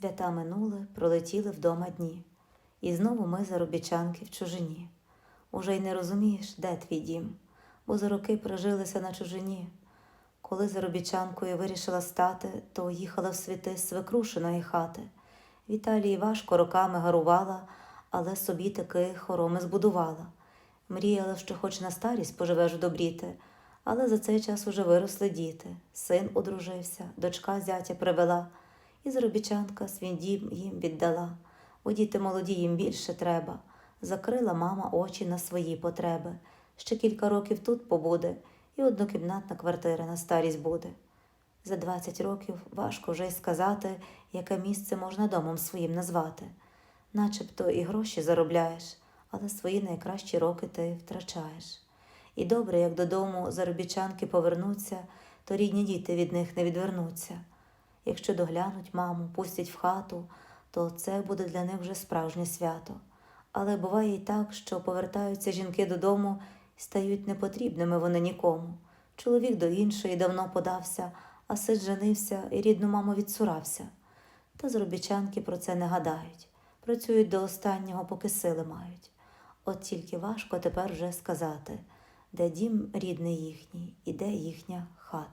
Свята минули, пролетіли вдома дні, і знову ми заробітчанки в чужині. Уже й не розумієш, де твій дім, бо за роки прожилися на чужині. Коли заробітчанкою вирішила стати, то їхала в світи свекрушеної хати. В Італії важко роками гарувала, але собі таки хороми збудувала. Мріяла, що хоч на старість поживеш добріти, але за цей час уже виросли діти. Син одружився, дочка зятя привела, і заробітчанка свій дім їм віддала, бо діти молоді їм більше треба. Закрила мама очі на свої потреби. Ще кілька років тут побуде, і однокімнатна квартира на старість буде. За 20 років важко вже й сказати, яке місце можна домом своїм назвати. Начебто і гроші заробляєш, але свої найкращі роки ти втрачаєш. І добре, як додому заробітчанки повернуться, то рідні діти від них не відвернуться. Якщо доглянуть маму, пустять в хату, то це буде для них вже справжнє свято. Але буває і так, що повертаються жінки додому і стають непотрібними вони нікому. Чоловік до іншої давно подався, а син женився і рідну маму відсурався. Та заробітчанки про це не гадають, працюють до останнього, поки сили мають. От тільки важко тепер вже сказати, де дім рідний їхній і де їхня хата.